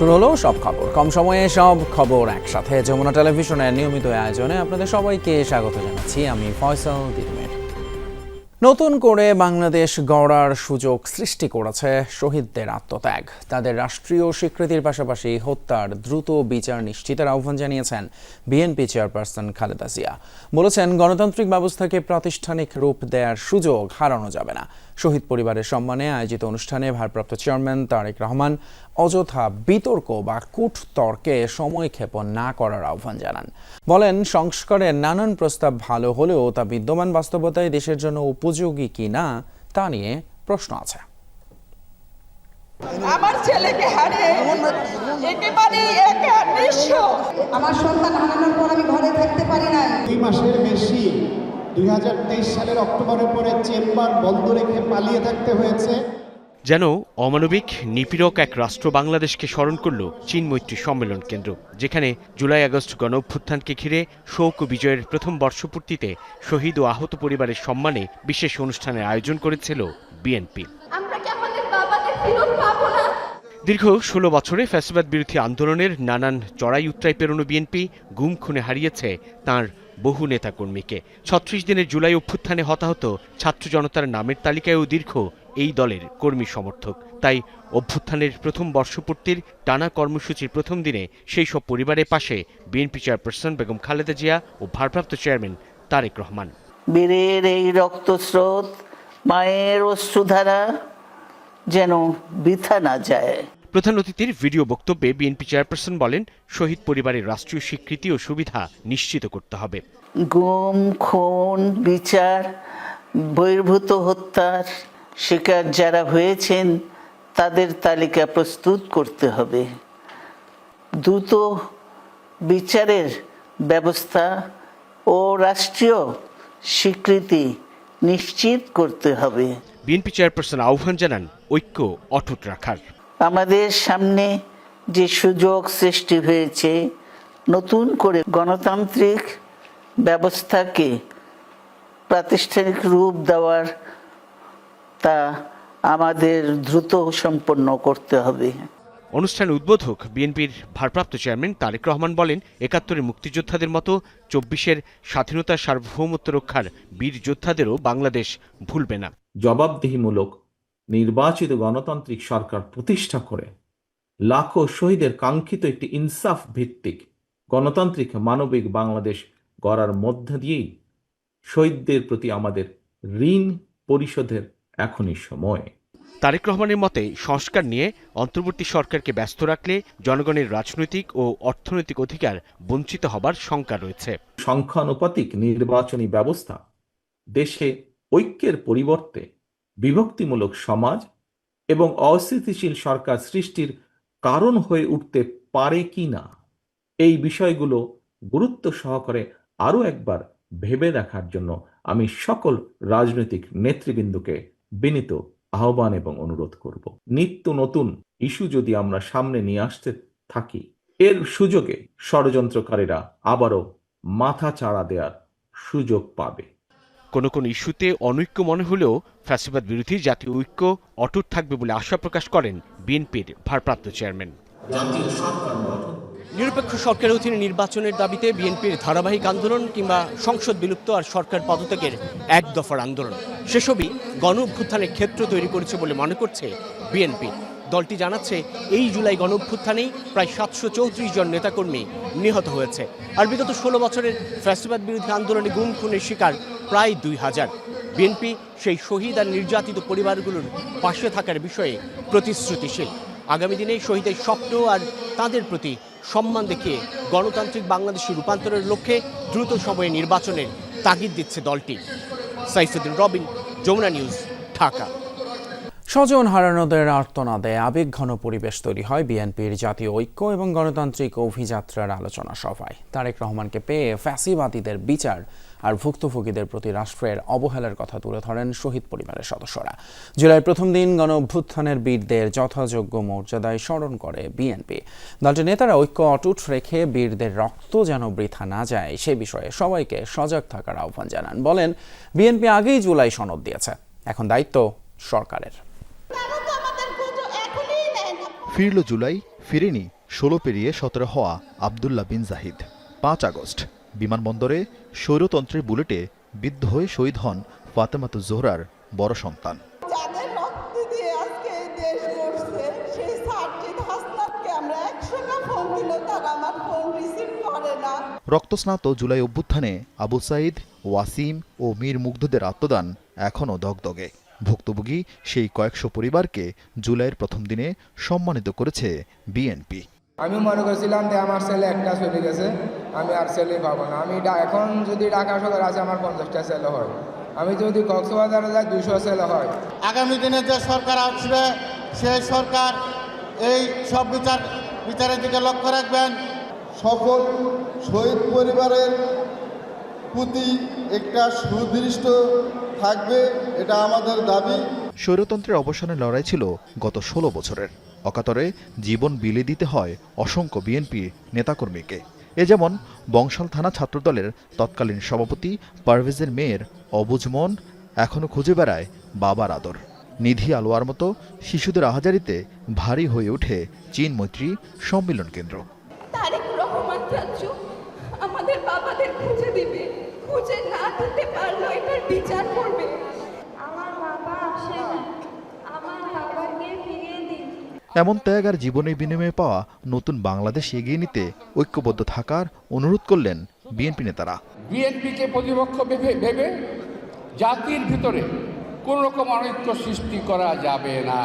শুরু হলো সব খবর। কম সময়ে সব খবর একসাথে। যমুনা টেলিভিশনের নিয়মিত আয়োজনে আপনাদের সবাইকে স্বাগত জানাচ্ছি। আমি ফয়সাল দিলমের নতুন করে বাংলাদেশ গড়ার সুযোগ সৃষ্টি করেছে শহীদদের আত্মত্যাগ। তাদের রাষ্ট্রীয় স্বীকৃতির পাশাপাশি হত্যার দ্রুত বিচার নিশ্চিতের আহ্বান জানিয়েছেন বিএনপি চেয়ারপারসন খালেদা জিয়া। বলেছেন, গণতান্ত্রিক ব্যবস্থাকে প্রাতিষ্ঠানিক রূপ দেওয়ার সুযোগ হারানো যাবে না। শহীদ পরিবারের সম্মানে আয়োজিত অনুষ্ঠানে ভারপ্রাপ্ত চেয়ারম্যান তারেক রহমান অযথা বিতর্ক বা কূটতর্কে সময় ক্ষেপণ না করার আহ্বান জানান। বলেন সংস্কারের নানান প্রস্তাব ভালো হলেও তা বিদ্যমান বাস্তবতায় দেশের জন্য উপযোগী কি না তা নিয়ে প্রশ্ন আছে। আমার ছেলেকে হারিয়ে একেবারে একা নিঃস্ব। আমার সন্তান হারানোর পর আমি ঘরে থাকতে পারি নাই দুই মাসের বেশি দুই সালের অক্টোবরের পরে চেম্বার বন্ধ রেখে পালিয়ে থাকতে হয়েছে। যেন অমানবিক নিপীড়ক এক রাষ্ট্র বাংলাদেশকে স্মরণ করল চীন মৈত্রী সম্মেলন কেন্দ্র যেখানে জুলাই আগস্ট গণ অভ্যুত্থানকে ঘিরে শোক ও বিজয়ের প্রথম বর্ষপূর্তিতে শহীদ ও আহত পরিবারের সম্মানে বিশেষ অনুষ্ঠানের আয়োজন করেছিল বিএনপি। দীর্ঘ ষোলো বছরে ফ্যাসিবাদ বিরোধী আন্দোলনের নানান চড়াই উত্তরাই পেরোনো বিএনপি গুম খুনে হারিয়েছে তার বহু নেতাকর্মীকে। ছত্রিশ দিনের জুলাই অভ্যুত্থানে হতাহত ছাত্র জনতার নামের তালিকায়ও দীর্ঘ এই দলের কর্মী সমর্থক। তাই অভ্যুত্থানের প্রথম বর্ষপূর্তির টানা কর্মসূচির প্রথম দিনে সেই সব পরিবারের পাশে বিএনপি চেয়ারপারসন বেগম খালেদা জিয়া ও ভারপ্রাপ্ত চেয়ারম্যান তারেক রহমান। বীরের এই রক্তস্রোত মায়ের অশ্রুধারা যেন বৃথা না যায়। প্রধান অতিথির ভিডিও বক্তব্যে বিএনপি চেয়ারপারসন বলেন শহীদ পরিবারের রাষ্ট্রীয় স্বীকৃতি ও সুবিধা নিশ্চিত করতে হবে। গুম খুন বিচার বহির্ভূত হত্যার শিকার যারা হয়েছেন তাদের তালিকা প্রস্তুত করতে হবে। দ্রুত বিচারের ব্যবস্থা ও রাষ্ট্রীয় স্বীকৃতি নিশ্চিত করতে হবে। বিএনপি চেয়ারপারসন আহ্বান জানান ঐক্য অটুট রাখার। আমাদের সামনে যে সুযোগ সৃষ্টি হয়েছে নতুন করে গণতান্ত্রিক ব্যবস্থাকে প্রাতিষ্ঠানিক রূপ দেওয়ার তা আমাদের দ্রুত সম্পন্ন করতে হবে। অনুষ্ঠানে উদ্বোধক বিএনপির ভারপ্রাপ্ত চেয়ারম্যান তারেক রহমান বলেন একাত্তরের মুক্তিযোদ্ধাদের মতো চব্বিশের স্বাধীনতার সার্বভৌমত্ব রক্ষার বীর যোদ্ধাদেরও বাংলাদেশ ভুলবে না। জবাবদিহিমূলক নির্বাচিত গণতান্ত্রিক সরকার প্রতিষ্ঠা করে লাখো শহীদের কাঙ্ক্ষিত একটি ইনসাফ ভিত্তিক গণতান্ত্রিক মানবিক বাংলাদেশ গড়ার মধ্য দিয়েই শহীদদের প্রতি আমাদের ঋণ পরিশোধের এখনই সময়। তারেক রহমানের মতে সংস্কার নিয়ে অন্তর্বর্তী সরকারকে ব্যস্ত রাখলে জনগণের রাজনৈতিক ও অর্থনৈতিক অধিকার বঞ্চিত হবার শঙ্কা রয়েছে। সংখ্যানুপাতিক নির্বাচনী ব্যবস্থা দেশে ঐক্যের পরিবর্তে বিভক্তিমূলক সমাজ এবং অস্থিতিশীল সরকার সৃষ্টির কারণ হয়ে উঠতে পারে কি না এই বিষয়গুলো গুরুত্ব সহকারে আরও একবার ভেবে দেখার জন্য আমি সকল রাজনৈতিক নেতৃবৃন্দকে বিনীত আহ্বান এবং অনুরোধ করব। নিত্য নতুন ইস্যু যদি আমরা সামনে নিয়ে আসতে থাকি এর সুযোগে ষড়যন্ত্রকারীরা আবারও মাথা চাড়া দেওয়ার সুযোগ পাবে। কোনো কোনো ইস্যুতে অনৈক্য মনে হলেও ফ্যাসিবাদ বিরোধী জাতীয় ঐক্য অটুট থাকবে বলে আশা প্রকাশ করেন বিএনপির ভারপ্রাপ্ত চেয়ারম্যান। নিরপেক্ষ সরকারের অধীনে নির্বাচনের দাবিতে বিএনপির ধারাবাহিক আন্দোলন কিংবা সংসদ বিলুপ্ত আর সরকার পদত্যাগের এক দফার আন্দোলন। সেসবই গণ অভ্যুত্থানের ক্ষেত্র তৈরি করেছে বলে মনে করছে বিএনপি। দলটি জানাচ্ছে, এই জুলাই গণ অভ্যুত্থানেই প্রায় সাতশো চৌত্রিশ জন নেতাকর্মী নিহত হয়েছে। আর বিগত ষোলো বছরের ফ্যাসিবাদ বিরোধী আন্দোলনে গুম, খুনের শিকার প্রায় দুই হাজার। বিএনপি সেই শহীদ আর নির্যাতিত পরিবারগুলোর পাশে থাকার বিষয়ে প্রতিশ্রুতিশীল। আগামী দিনে শহীদের স্বপ্ন আর তাদের প্রতি সম্মান দেখিয়ে গণতান্ত্রিক বাংলাদেশের রূপান্তরের লক্ষ্যে দ্রুত সময়ে নির্বাচনের তাগিদ দিচ্ছে দলটি। সাইফুদ্দিন রবিন, যমুনা নিউজ, ঢাকা। স্বজন হারানোদের আর্তনাদে আবেগঘন পরিবেশ তৈরি হয় বিএনপির জাতীয় ঐক্য এবং গণতান্ত্রিক অভিযাত্রার আলোচনা সভায়। তারেক রহমানকে পেয়ে ফ্যাসিবাদীদের বিচার আর ভুক্তভোগীদের প্রতি রাষ্ট্রের অবহেলার কথা তুলে ধরেন শহীদ পরিবারের সদস্যরা। জুলাই প্রথম দিন গণ অভ্যুত্থানের বীরদের যথাযোগ্য মর্যাদায় স্মরণ করে বিএনপি। দলটির নেতারা ঐক্য অটুট রেখে বীরদের রক্ত যেন বৃথা না যায়, সে বিষয়ে সবাইকে সজাগ থাকার আহ্বান জানান। বলেন, বিএনপি আগেই জুলাই সনদ দিয়েছে। এখন দায়িত্ব সরকারের। ফিরল জুলাই ফিরেনি ষোলো পেরিয়ে সতেরো হওয়া আবদুল্লাহ বিন জাহিদ। পাঁচ আগস্ট বিমানবন্দরে স্বৈরতন্ত্রের বুলেটে বিদ্ধ হয়ে শহীদ হন ফাতেমাতু জোহরার বড় সন্তান। রক্তস্নাত জুলাই অভ্যুত্থানে আবু সাইদ ওয়াসিম ও মীর মুগ্ধদের আত্মদান এখনও দগদগে। ভুক্তভোগী সেই কয়েকশো পরিবারকে জুলাইয়ের প্রথম দিনে সম্মানিত করেছে বিএনপি। আমি মনে করছিলাম যে আমার ছেলে একটা চলে গেছে আমি আর ছেলে পাবো না। আমি এখন যদি ঢাকা শহর আছে আমার পঞ্চাশটা ছেলে হয়। আমি যদি কক্সবাজারে যাই দুশো ছেলে হয়। আগামী দিনে যে সরকার আসবে সেই সরকার এই সব বিচার বিচারের দিকে লক্ষ্য রাখবেন। সকল শহীদ পরিবারের প্রতি একটা সুদৃষ্ট থাকবে এটা আমাদের দাবি। স্বৈরতন্ত্রের অবসানের লড়াই ছিল গত ষোলো বছরের। অকাতরে জীবন বিলে দিতে হয় অসংখ্য বিএনপি নেতাকর্মীকে। এ যেমন বংশাল থানা ছাত্রদলের তৎকালীন সভাপতি পারভেজের মেয়ের অবুজ মন এখনও খুঁজে বেড়ায় বাবার আদর। নিধি আলোয়ার মতো শিশুদের আহাজারিতে ভারী হয়ে ওঠে চীন মৈত্রী সম্মিলন কেন্দ্র। তারেক রহমান চাচ্ছু আমাদের বাবাদের খুঁজে দিবে খুঁজে না দিতে পারল এটার বিচার করবে আমার বাবা আসে না আমার বাবাকে ফিরিয়ে দিন এমন ত্যাগ আর জীবনের বিনিময়ে পাওয়া নতুন বাংলাদেশ এগিয়ে নিতে ঐক্যবদ্ধ থাকার অনুরোধ করলেন বিএনপি নেতারা। বিএনপিকে প্রতিপক্ষ ভেবে ভেবে জাতির ভিতরে কোন রকম অনৈক্য সৃষ্টি করা যাবে না।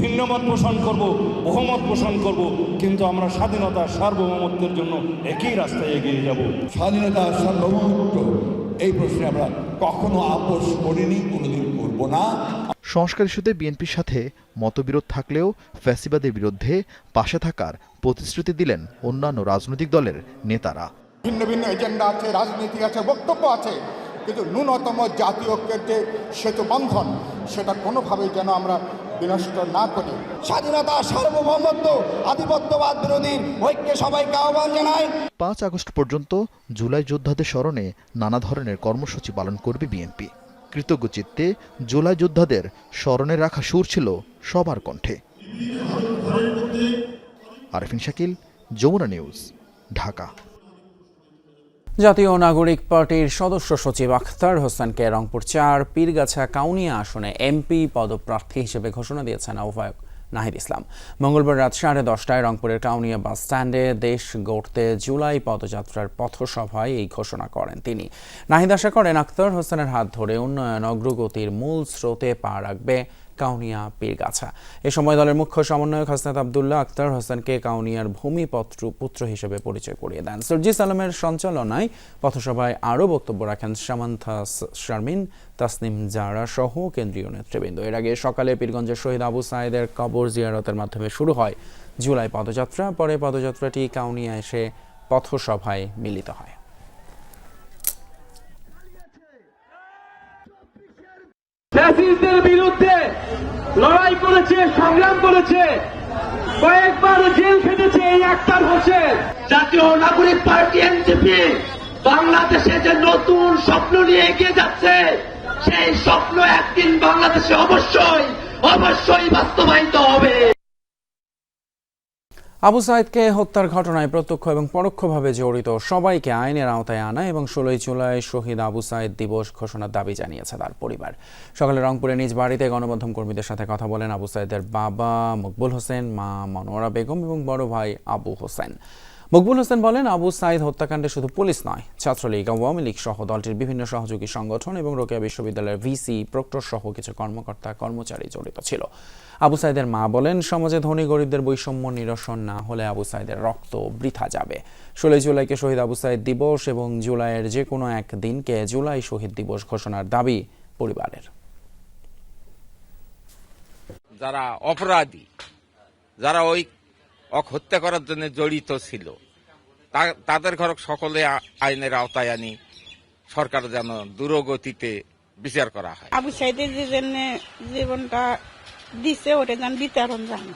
ভিন্নমত পোষণ করব বহুমত পোষণ করব কিন্তু আমরা স্বাধীনতা সার্বভৌমত্বের জন্য একই রাস্তায় এগিয়ে যাব। স্বাধীনতা সার্বভৌমত্ব এই প্রশ্নে আমরা কখনো আপোষ করিনি কোনোদিন করব না। সংস্কার ইস্যুতে বিএনপির সাথে মতবিরোধ থাকলেও ফ্যাসিবাদের বিরুদ্ধে পাশে থাকার প্রতিশ্রুতি দিলেন অন্যান্য রাজনৈতিক দলের নেতারা। ভিন্ন ভিন্ন এজেন্ডা আছে রাজনীতি আছে বক্তব্য আছে কিন্তু ন্যূনতম জাতীয় ঐক্যের যে সেতু বন্ধন সেটা কোনোভাবেই যেন আমরা বিনষ্ট না করি। স্বাধীনতা সার্বভৌমত্ব আধিপত্যবাদ বিরোধী ঐক্যে সবাইকে আহ্বান জানাই। পাঁচ আগস্ট পর্যন্ত জুলাই যোদ্ধাদের স্মরণে নানা ধরনের কর্মসূচি পালন করবে বিএনপি। কৃতজ্ঞ জোলা যোদ্ধাদের স্মরণে রাখা সুর ছিল সবার কণ্ঠে। আরফিন শাকিল, যমুনা নিউজ, ঢাকা। জাতীয় নাগরিক পার্টির সদস্য সচিব আখতার হোসেনকে রংপুর চার, পীরগাছা কাউনিয়া আসনে এমপি পদপ্রার্থী হিসেবে ঘোষণা দিয়েছেন আহ্বায়ক। নাহিদ ইসলাম। মঙ্গলবার রাত সাড়ে দশটায় রংপুরের কাউনিয়া বাস স্ট্যান্ডে দেশ গড়তে জুলাই পদযাত্রার পথসভায় এই ঘোষণা করেন তিনি। নাহিদ আশা করেন আখতার হোসেনের হাত ধরে উন্নয়ন অগ্রগতির মূল স্রোতে পা রাখবে কাউনিয়া পীরগাছা। এ সময় দলের মুখ্য সমন্বয়ক হাসনাত আবদুল্লাহ আক্তার হোসেনকে কাউনিয়ার ভূমিপত্র পুত্র হিসেবে পরিচয় করিয়ে দেন। সরজিস আলমের সঞ্চালনায় পথসভায় আরও বক্তব্য রাখেন সামান্থা শারমিন, তাসনিম জারা সহ কেন্দ্রীয় নেতৃবৃন্দ। এর আগে সকালে পীরগঞ্জের শহীদ আবু সাইদের কবর জিয়ারতের মাধ্যমে শুরু হয় জুলাই পদযাত্রা। পরে পদযাত্রাটি কাউনিয়া এসে পথসভায় মিলিত হয়। বিরুদ্ধে লড়াই করেছে, সংগ্রাম করেছে। কয়েকবার জেল খেটেছে এই আক্তার হোসেন। জাতীয় নাগরিক পার্টি এনসিপি বাংলাদেশে যে নতুন স্বপ্ন নিয়ে এগিয়ে যাচ্ছে, সেই স্বপ্ন একদিন বাংলাদেশে অবশ্যই অবশ্যই বাস্তবায়িত হবে। আবু সাইদকে হত্যার ঘটনায় প্রত্যক্ষ এবং পরোক্ষভাবে জড়িত সবাইকে আইনের আওতায় আনা এবং ষোলোই জুলাই শহীদ আবু সাইদ দিবস ঘোষণার দাবি জানিয়েছে তার পরিবার। সকালে রংপুরে নিজ বাড়িতে গণমাধ্যম কর্মীদের সাথে কথা বলেন আবু সাইদের বাবা মকবুল হোসেন, মা মনোয়ারা বেগম এবং বড় ভাই আবু হোসেন। মকবুল হোসেন বলেন, আবু সাইদ হত্যাকাণ্ডে শুধু পুলিশ নয়, ছাত্রলীগ, আওয়ামী লীগ সহ দলটির বিভিন্ন সহযোগী সংগঠন এবং রোকেয়া বিশ্ববিদ্যালয়ের ভিসি, প্রক্টর সহ কিছু কর্মকর্তা, কর্মচারী জড়িত ছিল। আবু সাইদের মা বলেন, সমাজে ধনী গরিবদের বৈষম্য নিরসন না হলে আবু সাইদের রক্ত বৃথা যাবে। ষোলোই জুলাইকে শহীদ আবু সাইদ দিবস এবং জুলাইয়ের যে কোনো এক দিনকে জুলাই শহীদ দিবস ঘোষণার দাবি পরিবারের। যারা অপরাধী, যারা ওই অক হত্যা করার জন্য জড়িত ছিল। তাদের ঘর সকলে আইনের আওতায় আনি। সরকার যেন দ্রুতগতিতে বিচার করা হয়। আবু সাইদের যে জন্য জীবনটা দিছে ওটা যেন বিতরণ জানে।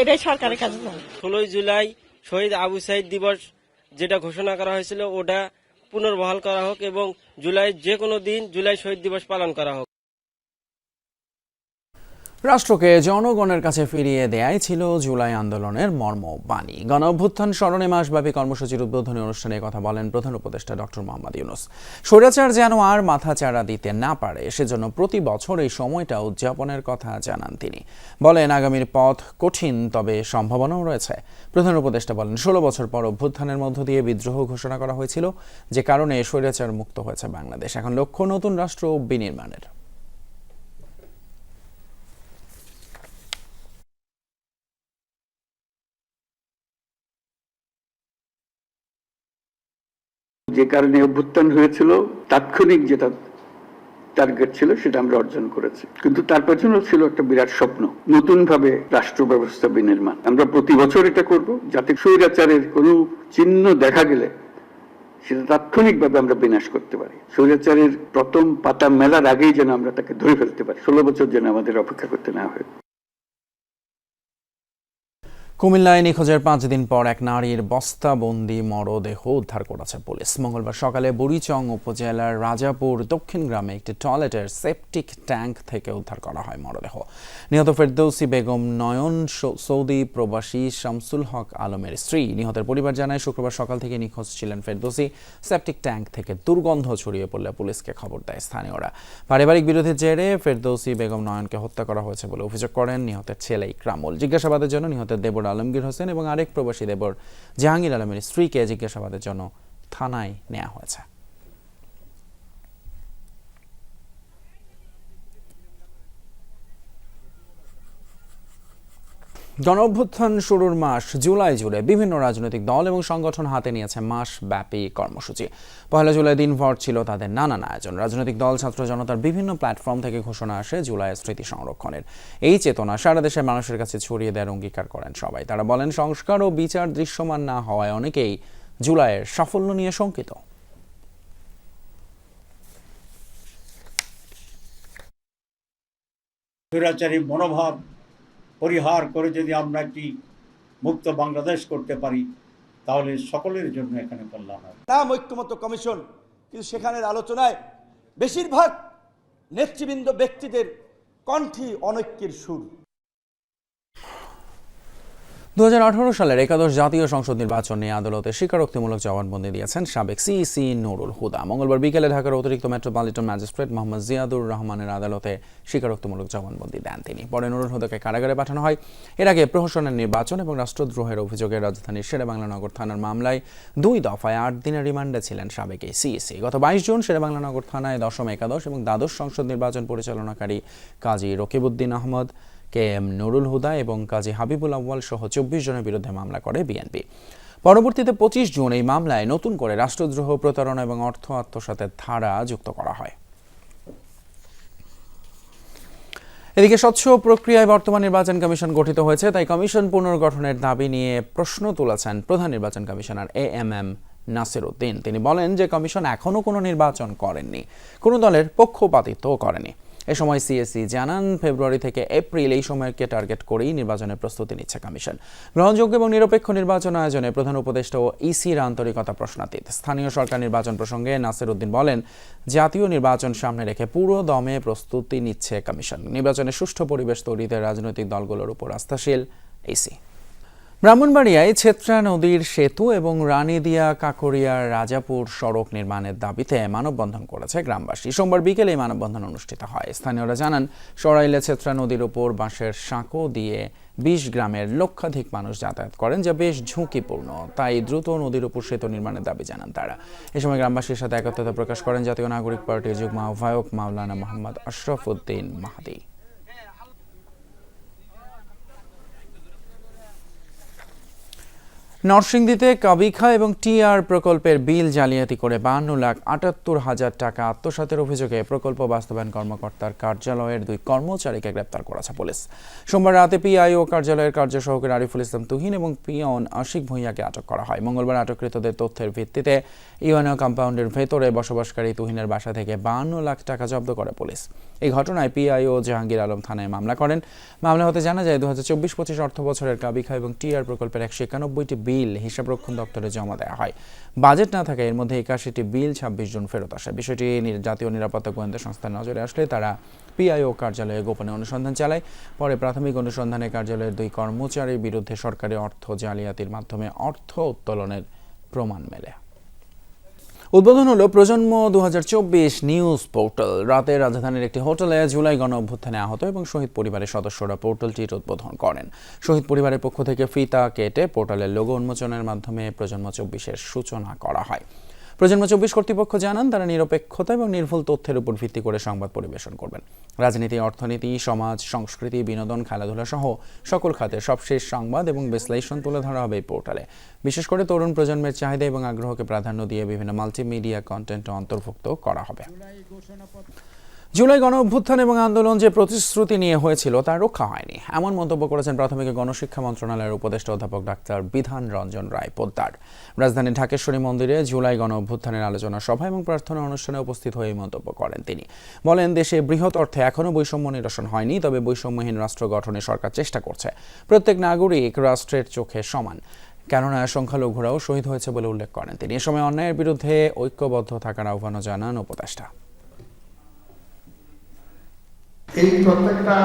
এটাই সরকারের কাছে ষোলোই জুলাই শহীদ আবু সাইদ দিবস যেটা ঘোষণা করা হয়েছিল ওটা পুনর্বহাল করা হোক এবং জুলাই যে কোনো দিন জুলাই শহীদ দিবস পালন করা হোক। রাষ্ট্রকে জনগণের কাছে ফিরিয়ে দেয়াই ছিল জুলাই আন্দোলনের মর্ম বাণী। গণ অভ্যুত্থান স্মরণে মাসব্যাপী কর্মসূচির উদ্বোধনী অনুষ্ঠানে কথা বলেন প্রধান উপদেষ্টা ডক্টর মোহাম্মদ ইউনুস। স্বৈরাচার যেন আর মাথা চাড়া দিতে না পারে, সেজন্য প্রতি বছর এই সময়টা উদযাপনের কথা জানান তিনি। বলেন, আগামীর পথ কঠিন, তবে সম্ভাবনাও রয়েছে। প্রধান উপদেষ্টা বলেন, ষোলো বছর পর অভ্যুত্থানের মধ্য দিয়ে বিদ্রোহ ঘোষণা করা হয়েছিল, যে কারণে স্বৈরাচার মুক্ত হয়েছে বাংলাদেশ। এখন লক্ষ্য নতুন রাষ্ট্র বিনির্মাণের। যে কারণে অভ্যুত্থান হয়েছিল, তাৎক্ষণিক যেটা টার্গেট ছিল সেটা আমরা অর্জন করেছি। কিন্তু তার পেছনেও ছিল একটা বিরাট স্বপ্ন নতুন ভাবে রাষ্ট্র ব্যবস্থা বিনির্মাণ। আমরা প্রতি বছর এটা করব, যাতে স্বৈরাচারের কোনো চিহ্ন দেখা গেলে সেটা তাৎক্ষণিকভাবে আমরা বিনাশ করতে পারি। স্বৈরাচারের প্রথম পাতা মেলার আগেই যেন আমরা তাকে ধরে ফেলতে পারি। ষোলো বছর যেন আমাদের অপেক্ষা করতে না হয়। কুমিল্লায় নিখোঁজের পাঁচ দিন পর এক নারীর বস্তাবন্দি মরদেহ উদ্ধার করেছে পুলিশ। মঙ্গলবার সকালে বুড়িচং উপজেলার রাজাপুর দক্ষিণ গ্রামে একটি টয়লেটের সেপটিক ট্যাঙ্ক থেকে উদ্ধার করা হয় মরদেহ। নিহত ফেরদৌসি বেগম নয়ন সৌদি প্রবাসী শামসুল হক আলমের স্ত্রী। নিহতের পরিবার জানায়, শুক্রবার সকাল থেকে নিখোঁজ ছিলেন ফেরদৌসি। সেপটিক ট্যাঙ্ক থেকে দুর্গন্ধ ছড়িয়ে পড়লে পুলিশকে খবর দেয় স্থানীয়রা। পারিবারিক বিরোধের জেরে ফেরদৌসি বেগম নয়নকে হত্যা করা হয়েছে বলে অভিযোগ করেন নিহতের ছেলে ইকরামুল জিজ্ঞাসাবাদের জন্য নিহতের দেবর আলমগীর হোসেন এবং আরেক প্রবাসী দেবর জাহাঙ্গীর আলমের স্ত্রীকে জিজ্ঞাসাবাদের জন্য থানায় নেওয়া হয়েছে। গণঅভ্যুত্থান শুরুর মাস জুলাই জুড়ে বিভিন্ন রাজনৈতিক দল এবং সংগঠন হাতে নিয়েছে মাস ব্যাপী কর্মসূচি। পয়লা জুলাই দিনভর ছিল তাদের নানান আয়োজন। রাজনৈতিক দল, ছাত্র জনতার বিভিন্ন প্ল্যাটফর্ম থেকে ঘোষণা আসে জুলাইয়ের স্মৃতি সংরক্ষণের। এই চেতনা সারা দেশের মানুষের কাছে ছড়িয়ে দেওয়ার অঙ্গীকার করেন সবাই। তারা বলেন, সংস্কার ও বিচার দৃশ্যমান না হওয়ায় অনেকেই জুলাইয়ের সাফল্য নিয়ে শঙ্কিত। স্বৈরাচারী মনোভাব পরিহার করে যদি আমরা একটি মুক্ত বাংলাদেশ করতে পারি, তাহলে সকলের জন্য এখানে কল্যাণ হবে। নাম ঐক্যমত কমিশন কিন্তু সেখানের আলোচনায় বেশিরভাগ নেতৃবৃন্দ ব্যক্তিদের কণ্ঠী অনৈক্যের সুর। দু হাজার আঠারো সালের একাদশ জাতীয় সংসদ নির্বাচন নিয়ে আদালতে স্বীকারোক্তিমূলক জবানবন্দি দিয়েছেন সাবেক সিইসি নুরুল হুদা। মঙ্গলবার বিকেলে ঢাকার অতিরিক্ত মেট্রোপলিটন ম্যাজিস্ট্রেট মোহাম্মদ জিয়াদুর রহমানের আদালতে স্বীকারোক্তিমূলক জবানবন্দি দেন তিনি। পরে নুরুল হুদাকে কারাগারে পাঠানো হয়। এর আগে প্রহসনের নির্বাচন এবং রাষ্ট্রদ্রোহের অভিযোগে রাজধানীর শেরেবাংলানগর থানার মামলায় দুই দফায় আট দিনের রিমান্ডে ছিলেন সাবেক এই সিইসি। গত বাইশ জুন শেরেবাংলানগর থানায় দশম একাদশ এবং দ্বাদশ সংসদ নির্বাচন পরিচালনাকারী কাজী রকিবউদ্দিন আহমদ কে এম নুরুল হুদা এবং কাজী হাবিবুল আউয়াল সহ চব্বিশ জনের বিরুদ্ধে মামলা করে বিএনপি। পরবর্তীতে পঁচিশ জুন এই মামলায় নতুন করে রাষ্ট্রদ্রোহ, প্রতারণা এবং অর্থ আত্মসাতের ধারা যুক্ত করা হয়। এদিকে স্বচ্ছ প্রক্রিয়ায় বর্তমান নির্বাচন কমিশন গঠিত হয়েছে, তাই কমিশন পুনর্গঠনের দাবি নিয়ে প্রশ্ন তুলেছেন প্রধান নির্বাচন commissioner A M M Nasir Uddin তিনি বলেন যে কমিশন এখনও কোনো নির্বাচন করেননি। কোনো দলের পক্ষপাতিত্বও করেনি। এ সময় সিএসসি জানান, ফেব্রুয়ারি থেকে এপ্রিল এই সময়কে টার্গেট করেই নির্বাচনের প্রস্তুতি নিচ্ছে কমিশন। গ্রহণযোগ্য এবং নিরপেক্ষ নির্বাচন আয়োজনে প্রধান উপদেষ্টা ও ইসির আন্তরিকতা প্রশ্নাতীত। স্থানীয় সরকার নির্বাচন প্রসঙ্গে নাসির উদ্দিন বলেন, জাতীয় নির্বাচন সামনে রেখে পুরো দমে প্রস্তুতি নিচ্ছে কমিশন। নির্বাচনে সুষ্ঠু পরিবেশ তৈরিতে রাজনৈতিক দলগুলোর উপর আস্থাশীল ইসি। ব্রাহ্মণবাড়িয়ায় ছেত্রা নদীর সেতু এবং রানীদিয়া কাকরিয়ার রাজাপুর সড়ক নির্মাণের দাবিতে মানববন্ধন করেছে গ্রামবাসী। সোমবার বিকেলে মানববন্ধন অনুষ্ঠিত হয়। স্থানীয়রা জানান, সরাইলে ছেত্রা নদীর উপর বাঁশের সাঁকো দিয়ে বিশ গ্রামের লক্ষাধিক মানুষ যাতায়াত করেন, যা বেশ ঝুঁকিপূর্ণ। তাই দ্রুত নদীর উপর সেতু নির্মাণের দাবি জানান তারা। এ সময় গ্রামবাসীর সাথে একত্রতা প্রকাশ করেন জাতীয় নাগরিক পার্টির যুগ্ম আহ্বায়ক মাওলানা মোহাম্মদ আশরফ উদ্দিন মাহাদি। নরসিংদীতে কাবিখা এবং টিআর প্রকল্পের বিল জালিয়াতি করে বাহান্ন লাখ আটাত্তর হাজার টাকা আত্মসাতের অভিযোগে প্রকল্প বাস্তবায়ন কর্মকর্তার কার্যালয়ের দুই কর্মচারীকে গ্রেপ্তার করেছে পুলিশ। সোমবার রাতে পিআইও কার্যালয়ের কার্য সহকারী আরিফুল ইসলাম তুহিন এবং পিয়ন আশিক ভূঁইয়াকে আটক করা হয়। মঙ্গলবার আটককৃতদের তথ্যের ভিত্তিতে ইউএনও কম্পাউন্ডের ভেতরে বসবাসকারী তুহিনের বাসা থেকে বাহান্ন লাখ টাকা জব্দ করে পুলিশ। এই ঘটনায় পিআইও জাহাঙ্গীর আলম থানায় মামলা করেন। মামলা হতে জানা যায় দু হাজার চব্বিশ পঁচিশ অর্থ বছরের কাবিখা এবং টিআর প্রকল্পের একশো একানব্বইটি বিল হিসাবরক্ষণ দপ্তরে জমা দেওয়া হয়। বাজেট না থাকায় এর মধ্যে একাশিটি বিল ছাব্বিশ জন ফেরত আসে। বিষয়টি জাতীয় নিরাপত্তা গোয়েন্দা সংস্থার নজরে আসলে তারা পিআইও কার্যালয়ে গোপনে অনুসন্ধান চালায়। পরে প্রাথমিক অনুসন্ধানে কার্যালয়ের দুই কর্মচারীর বিরুদ্ধে সরকারি অর্থ জালিয়াতির মাধ্যমে অর্থ উত্তোলনের প্রমাণ মেলে। উদ্বোধন হলো প্রজন্ম দু হাজার চব্বিশ নিউজ পোর্টাল। রাতে রাজধানীর একটি হোটেলে জুলাই গণ অভ্যুত্থানে আহত এবং শহীদ পরিবারের সদস্যরা পোর্টালটির উদ্বোধন করেন। শহীদ পরিবারের পক্ষ থেকে ফিতা কেটে পোর্টালের লোগো উন্মোচনের মাধ্যমে প্রজন্ম চব্বিশের সূচনা করা হয়। প্রজন্ম চব্বিশ কর্তৃপক্ষ জানান, তারা নিরপেক্ষতা এবং নির্ভুল তথ্যের উপর ভিত্তি করে সংবাদ পরিবেশন করবেন। রাজনীতি, অর্থনীতি, সমাজ, সংস্কৃতি, বিনোদন, খেলাধুলা সহ সকল খাতে সবশেষ সংবাদ এবং বিশ্লেষণ তুলে ধরা হবে এই পোর্টালে। বিশেষ করে তরুণ প্রজন্মের চাহিদা এবং আগ্রহকে প্রাধান্য দিয়ে বিভিন্ন মাল্টিমিডিয়া কন্টেন্ট অন্তর্ভুক্ত করা হবে। জুলাই গণ অভ্যুত্থান এবং আন্দোলন যে প্রতিশ্রুতি নিয়ে হয়েছিল, তা রক্ষা হয়নি। এমন মন্তব্য করেছেন প্রাথমিক গণশিক্ষা মন্ত্রণালয়ের উপদেষ্টা অধ্যাপক ডাক্তার বিধান রঞ্জন রায় পোদ্দার। রাজধানীর ঢাকেশ্বরী মন্দিরে জুলাই গণ অভ্যুত্থানের আলোচনা সভা এবং প্রার্থনা অনুষ্ঠানে উপস্থিত হয়ে মন্তব্য করেন তিনি। বলেন, দেশে বৃহৎ অর্থে এখনও বৈষম্য নিরসন হয়নি, তবে বৈষম্যহীন রাষ্ট্র গঠনে সরকার চেষ্টা করছে। প্রত্যেক নাগরিক রাষ্ট্রের চোখে সমান। কেননা, সংখ্যালঘুরাও শহীদ হয়েছে বলে উল্লেখ করেন তিনি। এ সময় অন্যায়ের বিরুদ্ধে ঐক্যবদ্ধ থাকার আহ্বানও জানান উপদেষ্টা। এই প্রত্যেকটা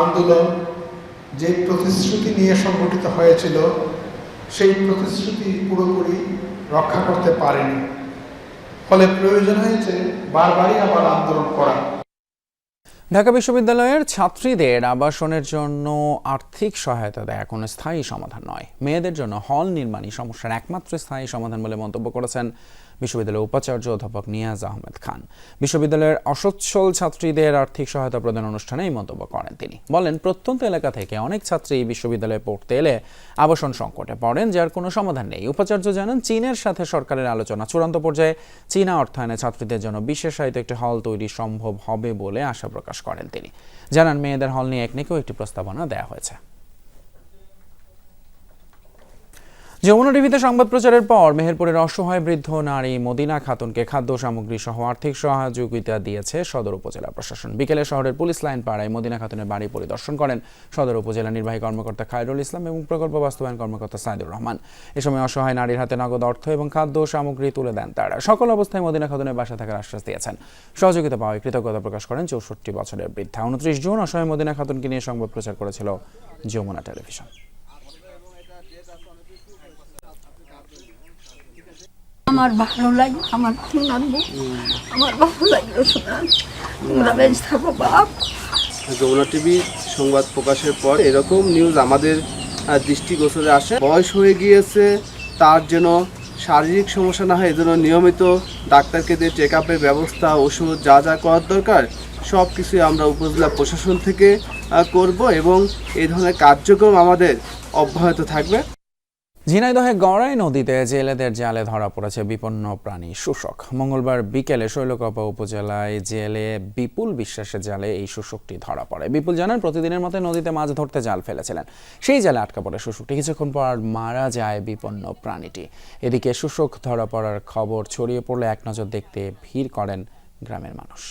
আন্দোলন যে প্রতিশ্রুতি নিয়ে সংগঠিত হয়েছিল, সেই প্রতিশ্রুতি পুরোপুরি রক্ষা করতে পারেনি। ফলে প্রয়োজন হয়েছে বারবারই আবার আন্দোলন করা। ঢাকা বিশ্ববিদ্যালয়ের ছাত্রীদের আবাসনের জন্য আর্থিক সহায়তা দেয়া কোনো স্থায়ী সমাধান নয়। মেয়েদের জন্য হল নির্মাণই সমস্যার একমাত্র স্থায়ী সমাধান বলে মন্তব্য করেছেন বিশ্ববিদ্যালয়ের উপাচার্য অধ্যাপক নিয়াজ আহমেদ খান। বিশ্ববিদ্যালয়ের অসচ্ছল ছাত্রীদের আর্থিক সহায়তা প্রদান অনুষ্ঠানে এই মন্তব্য করেন তিনি। বলেন, প্রত্যন্ত এলাকা থেকে অনেক ছাত্রী বিশ্ববিদ্যালয়ে পড়তে এলে আবাসন সংকটে পড়েন, যার কোনো সমাধান নেই। উপাচার্য জানান, চীনের সাথে সরকারের আলোচনা চূড়ান্ত পর্যায়ে চীনা অর্থায়নে ছাত্রীদের জন্য বিশেষায়িত একটি হল তৈরি সম্ভব হবে বলে আশা প্রকাশ করেন তিনি। জানান, মেয়েদের হল নিয়ে একনিকেও একটি প্রস্তাবনা দেওয়া হয়েছে। যমুনা টিভিতে সংবাদ প্রচারের পর মেহেরপুরের অসহায় বৃদ্ধ নারী মদিনা খাতুনকে খাদ্য সামগ্রী সহ আর্থিক সহযোগিতা দিয়েছে সদর উপজেলা প্রশাসন। বিকেলে শহরের পুলিশ লাইন পাড়ায় মদিনা খাতুনের বাড়ি পরিদর্শন করেন সদর উপজেলা নির্বাহী কর্মকর্তা খায়রুল ইসলাম এবং প্রকল্প বাস্তবায়ন কর্মকর্তা সাইদুর রহমান। এ সময় অসহায় নারীর হাতে নগদ অর্থ এবং খাদ্য সামগ্রী তুলে দেন তারা। সকল অবস্থায় মদিনা খাতুনের বাসা থাকার আশ্বাস দিয়েছেন। সহযোগিতা পাওয়ায় কৃতজ্ঞতা প্রকাশ করেন চৌষট্টি বছরের বৃদ্ধা। উনত্রিশ জুন অসহায় মদিনা খাতুনকে নিয়ে সংবাদ প্রচার করেছিল যমুনা টেলিভিশন। আমার ভালো লাগে, আমার শোনার আমার ভালো লাগল তোমরা থাকো, বাপ। যমুনা টিভি সংবাদ প্রকাশের পর এরকম নিউজ আমাদের দৃষ্টিগোচরে আসে। বয়স হয়ে গিয়েছে, তার যেন শারীরিক সমস্যা না হয়, এজন্য নিয়মিত ডাক্তারকে দিয়ে চেক আপের ব্যবস্থা, ওষুধ যা যা করার দরকার সব কিছুই আমরা উপজেলা প্রশাসন থেকে করব এবং এই ধরনের কার্যক্রম আমাদের অব্যাহত থাকবে। ঝিনাইদহে গড়াই নদীতে জেলেদের জালে ধরা পড়েছে বিপন্ন প্রাণী শোষক। মঙ্গলবার বিকেলে শৈলকপা উপজেলায় জেলে বিপুল বিশ্বাসের জালে এই শোষকটি ধরা পড়ে। বিপুল জানান, প্রতিদিনের মতো নদীতে মাছ ধরতে জাল ফেলেছিলেন। সেই জালে আটকা পড়ে শোষকটি। কিছুক্ষণ পর মারা যায় বিপন্ন প্রাণীটি। এদিকে শোষক ধরা পড়ার খবর ছড়িয়ে পড়লে এক নজর দেখতে ভিড় করেন গ্রামের মানুষ।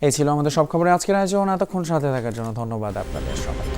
এই ছিল আমাদের সব খবরে আজকের আয়োজন। এতক্ষণ সাথে থাকার জন্য ধন্যবাদ আপনাদের সবাইকে।